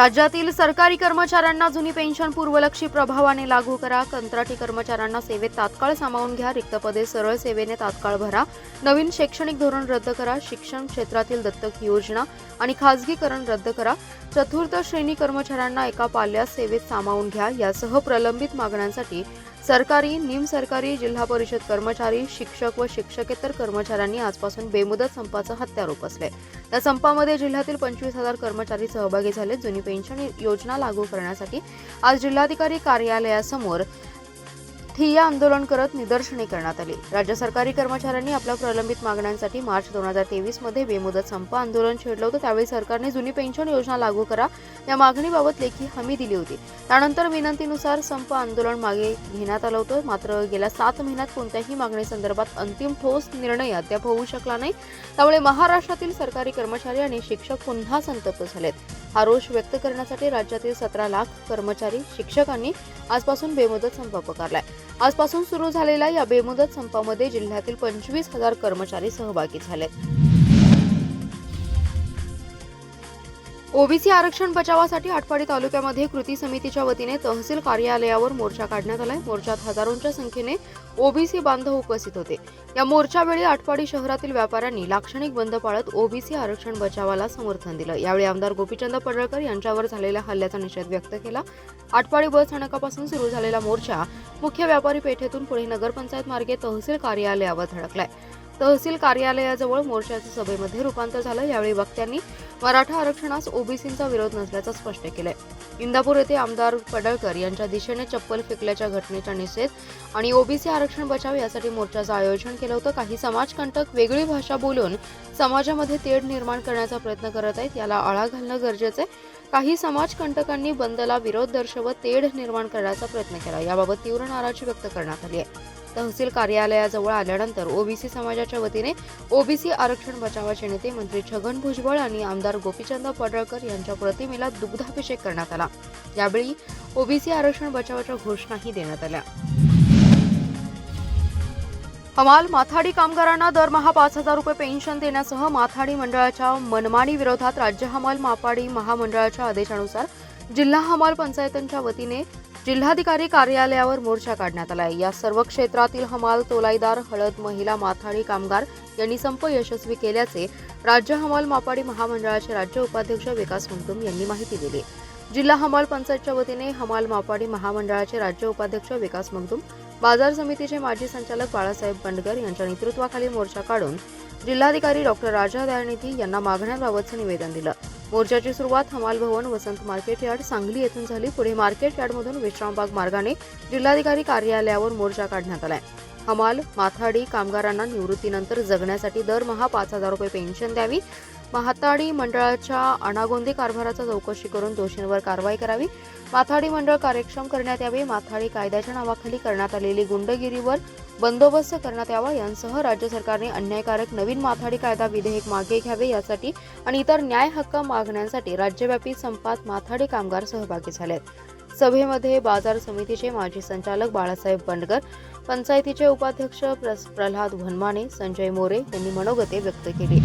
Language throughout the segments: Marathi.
राज्यातील सरकारी कर्मचाऱ्यांना जुनी पेन्शन पूर्वलक्षी प्रभावाने लागू करा. कंत्राटी कर्मचाऱ्यांना सेवेत तात्काळ सामावून घ्या. रिक्त पदे सरळ सेवेने तात्काळ भरा. नवीन शैक्षणिक धोरण रद्द करा. शिक्षण क्षेत्रातील दत्तक योजना आणि खासगीकरण रद्द करा. चतुर्थ श्रेणी कर्मचाऱ्यांना एका पाल्यास सेवेत सामावून घ्या. यासह प्रलंबित मागण्यांसाठी सरकारी निमसरकारी जिल्हा परिषद कर्मचारी शिक्षक व शिक्षकेतर कर्मचाऱ्यांनी आजपासून बेमुदत संपाचं हत्यार उपसले या संपामध्ये जिल्ह्यातील पंचवीस हजार कर्मचारी सहभागी झाले. जुनी पेन्शन योजना लागू करण्यासाठी आज जिल्हाधिकारी कार्यालयासमोर ठिय्या आंदोलन करत निदर्शने करण्यात आली. राज्य सरकारी कर्मचाऱ्यांनी आपल्या प्रलंबित मागण्यांसाठी मार्च दोन हजार तेवीसमध्ये बेमुदत संप आंदोलन छेडलं होतं. त्यावेळी सरकारने जुनी पेन्शन योजना लागू करा. या मागणीबाबत लेखी हमी दिली होती. त्यानंतर विनंतीनुसार संप आंदोलन मागे घेण्यात आलं होतं. मात्र गेल्या सात महिन्यात कोणत्याही मागणीसंदर्भात अंतिम ठोस निर्णय अद्याप होऊ शकला नाही. त्यामुळे महाराष्ट्रातील सरकारी कर्मचारी आणि शिक्षक पुन्हा संतप्त झालेत. हा रोष व्यक्त करण्यासाठी राज्यातील सतरा लाख कर्मचारी शिक्षकांनी आजपासून बेमुदत संप पुकारलाय. आजपासून सुरू झालेल्या या बेमुदत संपामध्ये जिल्ह्यातील पंचवीस हजार कर्मचारी सहभागी झालेत ओबीसी आरक्षण बचावासाठी आटपाडी तालुक्यामध्ये कृती समितीच्या वतीने तहसील कार्यालयावर मोर्चा काढण्यात आलाय. मोर्चात हजारोंच्या संख्येने ओबीसी बांधव उपस्थित होते. या मोर्चावेळी आटपाडी शहरातील व्यापाऱ्यांनी लाक्षणिक बंद पाळत ओबीसी आरक्षण बचावाला समर्थन दिलं. यावेळी आमदार गोपीचंद पडळकर यांच्यावर झालेल्या हल्ल्याचा निषेध व्यक्त केला. आटपाडी बस स्थानकापासून सुरू झालेला मोर्चा मुख्य व्यापारी पेठेतून पुढे नगरपंचायत मार्गे तहसील कार्यालयावर धडकलाय. तहसील कार्यालयाजवळ मोर्चाच्या सभेमध्ये रूपांतर झालं. यावेळी वक्त्यांनी मराठा आरक्षणास ओबीसींचा विरोध नसल्याचं स्पष्ट केलंय. इंदापूर येथे आमदार पडळकर यांच्या दिशेने चप्पल फेकल्याच्या घटनेचा निषेध आणि ओबीसी आरक्षण बचाव यासाठी मोर्चाचं आयोजन केलं होतं. काही समाजकंटक वेगळी भाषा बोलून समाजामध्ये तेढ निर्माण करण्याचा प्रयत्न करत आहेत. याला आळा घालणं गरजेचं आहे. काही समाजकंटकांनी बंदला विरोध दर्शवत तेढ निर्माण करण्याचा प्रयत्न केला. याबाबत तीव्र नाराजी व्यक्त करण्यात आली आहे. तहसील कार्यालयाजवळ आल्यानंतर ओबीसी समाजाच्या वतीने ओबीसी आरक्षण बचावाचे नेते मंत्री छगन भुजबळ आणि आमदार गोपीचंद पडळकर यांच्या प्रतिमेला दुग्धाभिषेक करण्यात आला. यावेळी ओबीसी आरक्षण बचावाच्या घोषणाही देण्यात आल्या. हमाल माथाडी कामगारांना दरमहा पाच हजार रुपये पेन्शन देण्यासह माथाडी मंडळाच्या मनमानी विरोधात राज्य हमाल मापाडी महामंडळाच्या आदेशानुसार जिल्हा हमाल पंचायतांच्या वतीने जिल्हाधिकारी कार्यालयावर मोर्चा काढण्यात आला या सर्व क्षेत्रातील हमाल तोलाईदार हळद महिला माथाडी कामगार यांनी संप यशस्वी केल्याचे राज्य हमाल मापाडी महामंडळाचे राज्य उपाध्यक्ष विकास मुंटुम यांनी माहिती दिली. जिल्हा हमाल पंचायतच्या वतीने हमाल मापाडी महामंडळाचे राज्य उपाध्यक्ष विकास मगदुम बाजार समितीचे माजी संचालक बाळासाहेब बंडगर यांच्या नेतृत्वाखाली मोर्चा काढून जिल्हाधिकारी डॉक्टर राजा दयानिधी यांना मागण्यांबाबतचं निवेदन दिलं. मोर्चाची सुरुवात हमाल भवन वसंत मार्केट यार्ड सांगली येथून झाली. पुढे मार्केट यार्डमधून विश्रामबाग मार्गाने जिल्हाधिकारी कार्यालयावर मोर्चा काढण्यात आलाय. हमाल माथाडी कामगारांना निवृत्तीनंतर जगण्यासाठी दरमहा पाच हजार रुपये पेन्शन द्यावी. माथाडी मंडळाच्या अनागोंदी कारभाराचा चौकशी करून दोषींवर कारवाई करावी. माथाडी मंडळ कार्यक्षम करण्यात यावे. माथाडी कायद्याच्या नावाखाली करण्यात आलेली गुंडगिरीवर बंदोबस्त करण्यात यावा. यांसह राज्य सरकारने अन्यायकारक नवीन माथाडी कायदा विधेयक मागे घ्यावे यासाठी आणि इतर न्याय हक्क मागण्यांसाठी राज्यव्यापी संपात माथाडी कामगार सहभागी झालेत. सभेमध्ये बाजार समितीचे माजी संचालक बाळासाहेब बंडगर पंचायतीचे उपाध्यक्ष प्रल्हाद भनमाने संजय मोरे यांनी मनोगते व्यक्त केली.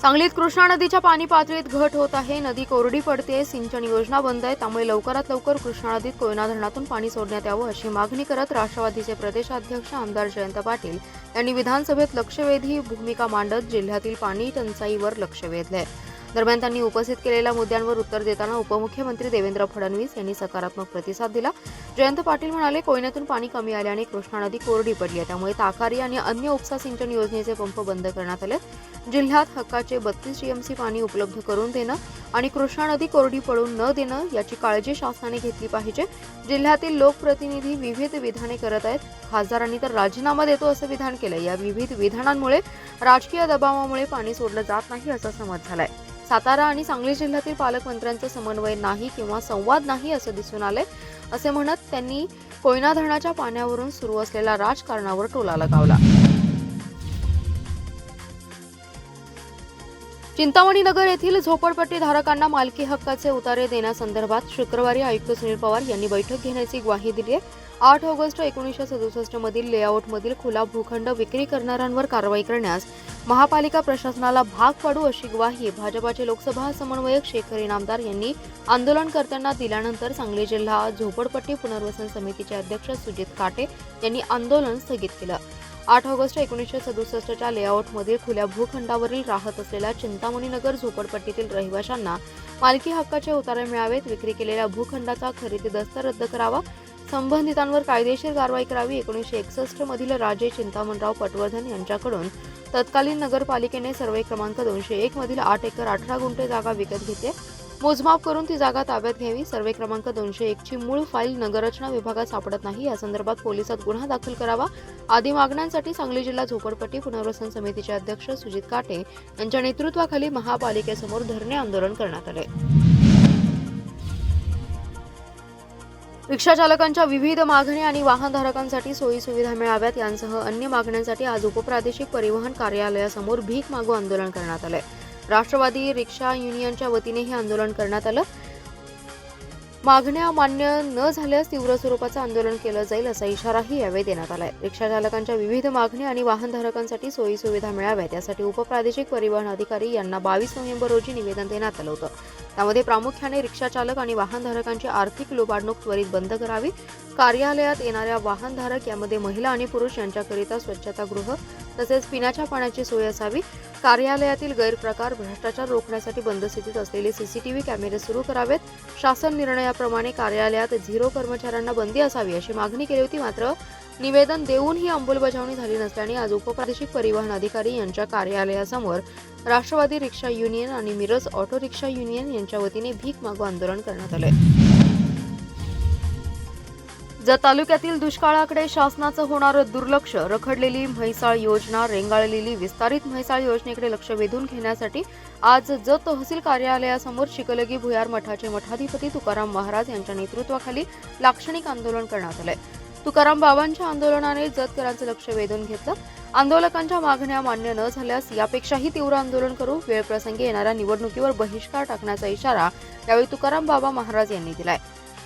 सांगलीत कृष्णा नदीच्या पाणी पातळीत घट होत आहे. नदी कोरडी पडते. सिंचन योजना बंद आहे. त्यामुळे लवकरात लवकर कृष्णा नदीत कोयना धरणातून पाणी सोडण्यात यावं अशी मागणी करत राष्ट्रवादीचे प्रदेशाध्यक्ष आमदार जयंत पाटील यांनी विधानसभेत लक्षवेधी भूमिका मांडत जिल्ह्यातील पाणी टंचाईवर लक्ष वेधलंय. दरम्यान त्यांनी उपस्थित केलेल्या मुद्द्यांवर उत्तर देताना उपमुख्यमंत्री देवेंद्र फडणवीस यांनी सकारात्मक प्रतिसाद दिला. जयंत पाटील म्हणाले कोयन्यातून पाणी कमी आल्याने कृष्णा नदी कोरडी पडली आहे. त्यामुळे ताकारी आणि अन्य उपसा सिंचन योजनेचे पंप बंद करण्यात आले. जिल्ह्यात हक्काचे बत्तीस टीएमसी पाणी उपलब्ध करून देणं आणि कृष्णा नदी कोरडी पडून न देणं याची काळजी शासनाने घेतली पाहिजे. जिल्ह्यातील लोकप्रतिनिधी विविध विधाने करत आहेत. खासदारांनी तर राजीनामा देतो असं विधान केलं या विविध विधानांमुळे राजकीय दबावामुळे पाणी सोडलं जात नाही असा समज झालाय. सातारा आणि सांगली जिल्ह्यातील पालकमंत्र्यांचा समन्वय नाही किंवा संवाद नाही असं दिसून आले असे म्हणत त्यांनी कोयना धरणाच्या पाण्यावरून सुरू असलेल्या राजकारणावर टोला लगावला. चिंतामणी नगर येथील झोपडपट्टी धारकांना मालकी हक्काचे उतारे देण्यासंदर्भात शुक्रवारी आयुक्त सुनील पवार यांनी बैठक घेण्याची ग्वाही दिली आहे. आठ ऑगस्ट एकोणीसशे सदुसष्ट मधील लेआउटमधील खुला भूखंड विक्री करणाऱ्यांवर कारवाई करण्यास महापालिका प्रशासनाला भाग पाडू अशी ग्वाही भाजपाचे लोकसभा समन्वयक शेखर इनामदार यांनी आंदोलनकर्त्यांना दिल्यानंतर सांगली जिल्हा झोपडपट्टी पुनर्वसन समितीचे अध्यक्ष सुजित काटे यांनी आंदोलन स्थगित केलं. आठ ऑगस्ट एकोणीसशे सदुसष्टच्या लेआउटमध्ये खुल्या भूखंडावरील राहत असलेल्या चिंतामणी नगर झोपडपट्टीतील रहिवाशांना मालकी हक्काचे उतारे मिळावेत. विक्री केलेल्या भूखंडाचा खरेदी दस्त रद्द करावा. संबंधितांवर कायदेशीर कारवाई करावी. एकोणीसशे एकसष्ट मधील राजे चिंतामणराव पटवर्धन यांच्याकडून तत्कालीन नगरपालिकेने सर्वे क्रमांक दोनशे एक मधील आठ एकर अठरा गुंठे जागा विकत घेतली. मोजमाप करून ती जागा ताब्यात घ्यावी. सर्वे क्रमांक दोनशे एकची मूळ फाईल नगररचना विभागात सापडत नाही. या संदर्भात पोलिसात गुन्हा दाखल करावा. आदी मागण्यांसाठी सांगली जिल्हा झोपडपट्टी पुनर्वसन समितीचे अध्यक्ष सुजित काटे यांच्या नेतृत्वाखाली महापालिकेसमोर धरणे आंदोलन करण्यात आले. रिक्षा चालकांच्या विविध मागणी आणि वाहनधारकांसाठी सोयी सुविधा मिळाव्यात. यांसह अन्य मागण्यांसाठी आज उपप्रादेशिक परिवहन कार्यालयासमोर भीक मागू आंदोलन करण्यात आलंय राष्ट्रवादी रिक्षा युनियनच्या वतीने हे आंदोलन करण्यात आलं. मागण्या मान्य न झाल्यास तीव्र स्वरूपाचं आंदोलन केलं जाईल असा इशाराही यावेळी देण्यात आलाय. रिक्षा चालकांच्या विविध मागणी आणि वाहनधारकांसाठी सोयी सुविधा मिळाव्यात. यासाठी उपप्रादेशिक परिवहन अधिकारी यांना बावीस नोव्हेंबर रोजी निवेदन देण्यात आलं होतं. त्यामध्ये प्रामुख्याने रिक्षा चालक आणि वाहनधारकांची आर्थिक लुबाडणूक त्वरित बंद करावी. कार्यालयात येणाऱ्या वाहनधारक यामध्ये महिला आणि पुरुष यांच्याकरिता स्वच्छतागृह तसेच पिण्याच्या पाण्याची सोय असावी. कार्यालयातील गैरप्रकार भ्रष्टाचार रोखण्यासाठी बंद स्थितीत असलेले सीसीटीव्ही कॅमेरे सुरू करावेत. शासन निर्णयाप्रमाणे कार्यालयात झिरो कर्मचाऱ्यांना बंदी असावी अशी मागणी केली होती. मात्र निवेदन देऊनही अंमलबजावणी झाली नसल्याने आज उपप्रादेशिक परिवहन अधिकारी यांच्या कार्यालयासमोर राष्ट्रवादी रिक्षा युनियन आणि मिरज ऑटो रिक्षा युनियन यांच्या वतीने भीक मागू आंदोलन करण्यात आले जत तालुक्यातील दुष्काळाकडे शासनाचं होणारं दुर्लक्ष रखडलेली म्हैसाळ योजना रेंगाळलेली विस्तारित म्हैसाळ योजनेकडे लक्ष वेधून घेण्यासाठी आज जत तहसील कार्यालयासमोर शिकलगी भुयार मठाचे मठाधिपती तुकाराम महाराज यांच्या नेतृत्वाखाली लाक्षणिक आंदोलन करण्यात आलंय. तुकाराम बाबांच्या आंदोलनाने जतकरांचं लक्ष वेधून घेतलं. आंदोलकांच्या मागण्या मान्य न झाल्यास यापेक्षाही तीव्र आंदोलन करू वेळप्रसंगी येणाऱ्या निवडणुकीवर बहिष्कार टाकण्याचा इशारा यावेळी तुकाराम बाबा महाराज यांनी दिलाय.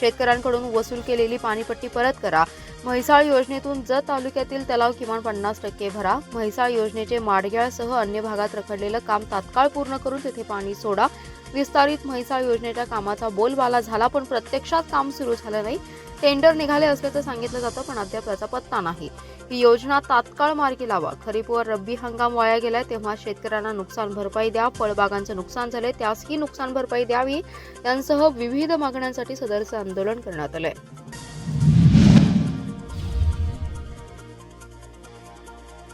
शेतकऱ्यांकडून वसूल केलेली पाणीपट्टी परत करा. म्हैसाळ योजनेतून जत तालुक्यातील तलाव किमान पन्नास टक्के भरा. म्हैसाळ योजनेचे माडग्याळसह अन्य भागात रखडलेलं काम तात्काळ पूर्ण करून तिथे पाणी सोडा. विस्तारित म्हैसाळ योजनेच्या कामाचा बोलबाला झाला पण प्रत्यक्षात काम सुरू झालं नाही. टेंडर निघाले असल्याचं सांगितलं जातं पण अद्याप त्याचा पत्ता नाही. ही योजना तात्काळ मार्गी लावा. खरीप व रब्बी हंगाम वाया गेलाय तेव्हा शेतकऱ्यांना नुकसान भरपाई द्या. फळबागांचं नुकसान झालंय त्यासही नुकसान भरपाई द्यावी. यांसह विविध मागण्यांसाठी सदरचं आंदोलन करण्यात आलंय.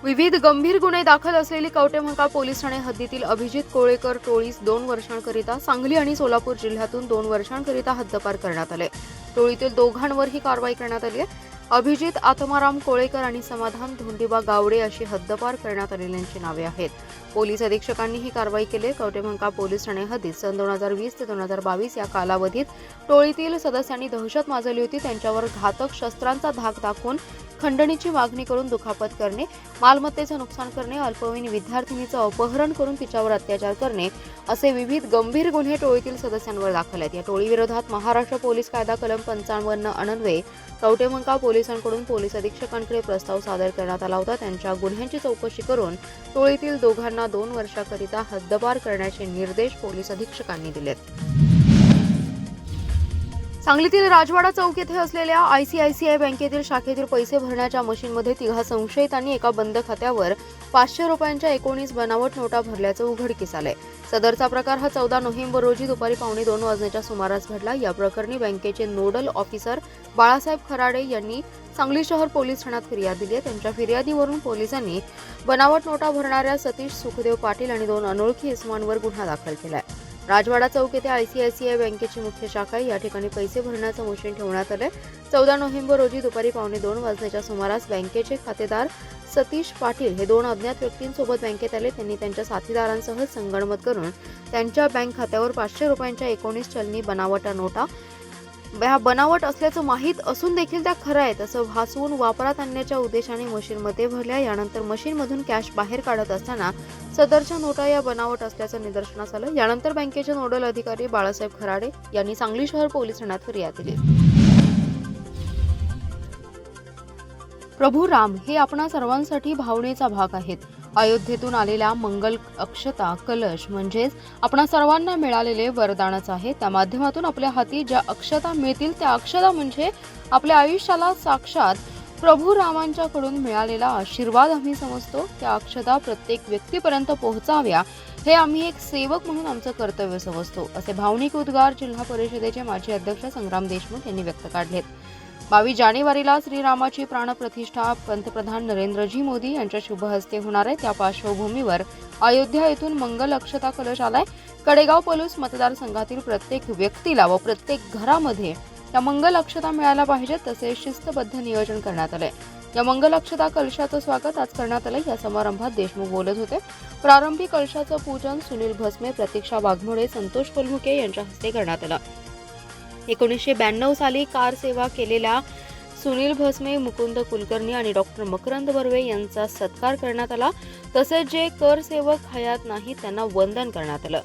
विविध गंभीर गुन्हे दाखल असलेली कवटेमहांकाळ पोलीस ठाणे हद्दीतील अभिजित कोळेकर टोळीस दोन वर्षांकरिता सांगली आणि सोलापूर जिल्ह्यातून दोन वर्षांकरिता हद्दपार करण्यात आले. टोळीतील दोघांवर ही कारवाई करण्यात आली आहे. अभिजित आत्माराम कोळेकर आणि समाधान धोंडीबा गावडे अशी हद्दपार करण्यात आलेल्यांची नावे आहेत. पोलीस अधीक्षकांनी ही कारवाई केली. कवटेमहांकाळ पोलीस ठाणे हद्दीत सन दोन हजार वीस ते दोन हजार बावीस या कालावधीत टोळीतील सदस्यांनी दहशत माजवली होती. त्यांच्यावर घातक शस्त्रांचा धाक दाखवून खंडणीची मागणी करून दुखापत करणे मालमत्तेचं नुकसान करणे अल्पवयीन विद्यार्थिनीचं अपहरण करून तिच्यावर अत्याचार करणे असे विविध गंभीर गुन्हे टोळीतील सदस्यांवर दाखल आहेत. या टोळीविरोधात महाराष्ट्र पोलीस कायदा कलम पंचावन्न अनन्वये कवटेमंका पोलिसांकडून पोलीस अधीक्षकांकडे प्रस्ताव सादर करण्यात आला होता. त्यांच्या गुन्ह्यांची चौकशी करून टोळीतील दोघांना दोन वर्षाकरिता हद्दपार करण्याचे निर्देश पोलीस अधीक्षकांनी दिलेत. सांगलीतील राजवाडा चौक येथे असलेल्या आयसीआयसीआय बँकेतील शाखेतील पैसे भरण्याच्या मशीनमध्ये तिघा संशयितांनी एका बंद खात्यावर पाचशे रुपयांच्या एकोणीस बनावट नोटा भरल्याचं उघडकीस आलंय. सदरचा प्रकार हा चौदा नोव्हेंबर रोजी दुपारी पावणे दोन वाजण्याच्या सुमारास घडला. या प्रकरणी बँकेचे नोडल ऑफिसर बाळासाहेब खराडे यांनी सांगली शहर पोलीस ठाण्यात फिर्याद दिली आहे. त्यांच्या फिर्यादीवरून पोलिसांनी बनावट नोटा भरणाऱ्या सतीश सुखदेव पाटील आणि दोन अनोळखी इसमांवर गुन्हा दाखल केला आहे राजवाडा चौक येथे आयसीआयसीआय बँकेची मुख्य शाखा या ठिकाणी पैसे भरण्याचं मशीन ठेवण्यात आलंय. चौदा नोव्हेंबर रोजी दुपारी पावणे दोन वाजण्याच्या सुमारास बँकेचे खातेदार सतीश पाटील हे दोन अज्ञात व्यक्तींसोबत बँकेत आले. त्यांनी त्यांच्या साथीदारांसह संगणमत करून त्यांच्या बँक खात्यावर पाचशे रुपयांच्या एकोणीस चलनी बनावटा नोटा ह्या बनावट असल्याचं माहीत असून देखील त्या खरं आहेत असं भासवून वापरात आणण्याच्या उद्देशाने मशीनमध्ये भरल्या. यानंतर मशीनमधून कॅश बाहेर काढत असताना सदरच्या नोटा या बनावट असल्याचं निदर्शनास आलं. यानंतर बँकेचे नोडल अधिकारी बाळासाहेब खराडे यांनी सांगली शहर पोलीस ठाण्यात फिर्याद दिली. प्रभू राम हे आपणा सर्वांसाठी भावनेचा भाग आहेत. अयोध्येतून आलेल्या मंगल अक्षता कलश म्हणजेच आपणा सर्वांना मिळालेले वरदानच आहे. त्या माध्यमातून आपल्या हाती ज्या अक्षता मिळतील त्या अक्षता म्हणजे आपल्या आयुष्याला साक्षात प्रभू रामांच्याकडून मिळालेला आशीर्वाद आम्ही समजतो. त्या अक्षता प्रत्येक व्यक्तीपर्यंत पोहोचाव्या हे आम्ही एक सेवक म्हणून आमचं कर्तव्य समजतो असे भावनिक उद्गार जिल्हा परिषदेचे माजी अध्यक्ष संग्राम देशमुख यांनी व्यक्त काढलेत. बावीस जानेवारीला श्रीरामाची प्राणप्रतिष्ठा पंतप्रधान नरेंद्रजी मोदी यांच्या शुभहस्ते होणार आहे. त्या पार्श्वभूमीवर अयोध्या येथून मंगल अक्षता कलश आलाय. कडेगाव पोलीस मतदारसंघातील प्रत्येक व्यक्तीला व प्रत्येक घरामध्ये या मंगल अक्षता मिळायला पाहिजेत तसे शिस्तबद्ध नियोजन करण्यात आले. या मंगल अक्षता कलशाचं स्वागत आज करण्यात आलं या समारंभात देशमुख बोलत होते. प्रारंभी कलशाचं पूजन सुनील भस्मे प्रतीक्षा वाघमोडे संतोष कोलमुके यांच्या हस्ते करण्यात आलं. एकोणीसशे ब्याण्णव साली कार सेवा केलेल्या सुनील भस्मे मुकुंद कुलकर्णी आणि डॉक्टर मकरंद बर्वे यांचा सत्कार करण्यात आला. तसेच जे कर सेवक हयात नाहीत त्यांना वंदन करण्यात आलं.